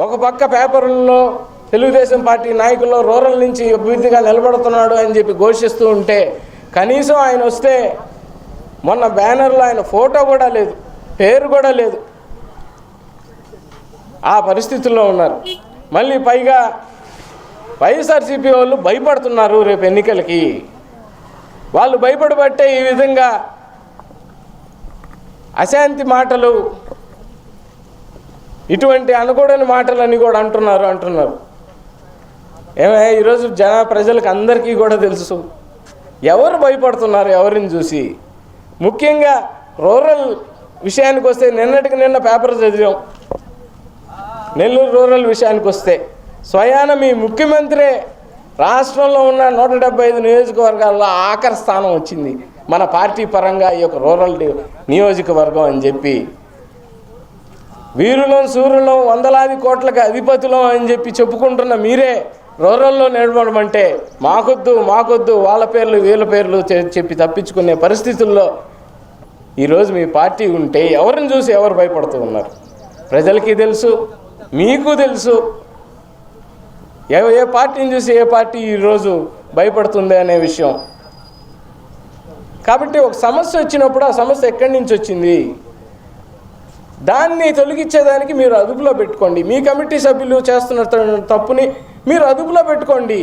ఒక పక్క పేపర్లలో తెలుగుదేశం పార్టీ నాయకుల్లో రూరల్ నుంచి అభివృద్ధిగా నిలబడుతున్నాడు అని చెప్పి ఘోషిస్తూ ఉంటే కనీసం ఆయన వస్తే మొన్న బ్యానర్లో ఆయన ఫోటో కూడా లేదు పేరు కూడా లేదు. ఆ పరిస్థితుల్లో ఉన్నారు. మళ్ళీ పైగా వైఎస్ఆర్సీపీ వాళ్ళు భయపడుతున్నారు రేపు ఎన్నికలకి. వాళ్ళు భయపడబట్టే ఈ విధంగా అశాంతి మాటలు ఇటువంటి అనుకూడని మాటలని కూడా అంటున్నారు అంటున్నారు. ఏమే ఈరోజు జన ప్రజలకు అందరికీ కూడా తెలుసు. ఎవరు భయపడుతున్నారు ఎవరిని చూసి? ముఖ్యంగా రూరల్ విషయానికి వస్తే నిన్నటికి నిన్న పేపర్ చదివాం. నెల్లూరు రూరల్ విషయానికి వస్తే స్వయాన మీ ముఖ్యమంత్రే రాష్ట్రంలో ఉన్న నూట డెబ్బై ఐదు నియోజకవర్గాల్లో ఆఖరి స్థానం వచ్చింది. మన పార్టీ పరంగా ఈ యొక్క రూరల్ నియోజకవర్గం అని చెప్పి వీరులో సూర్యులం వందలాది కోట్లకు అధిపతులం అని చెప్పి చెప్పుకుంటున్న మీరే రూరల్లో నిలబడమంటే మాకొద్దు మాకొద్దు వాళ్ళ పేర్లు వీళ్ళ పేర్లు చె- చెప్పి తప్పించుకునే పరిస్థితుల్లో ఈరోజు మీ పార్టీ ఉంటే ఎవరిని చూసి ఎవరు భయపడుతూ ఉన్నారు? ప్రజలకి తెలుసు మీకు తెలుసు. ఏ ఏ పార్టీని చూసి ఏ పార్టీ ఈరోజు భయపడుతుంది అనే విషయం. కాబట్టి ఒక సమస్య వచ్చినప్పుడు ఆ సమస్య ఎక్కడి నుంచి వచ్చింది? దాన్ని తొలగించేదానికి మీరు అదుపులో పెట్టుకోండి. మీ కమిటీ సభ్యులు చేస్తున్న తప్పుని మీరు అదుపులో పెట్టుకోండి.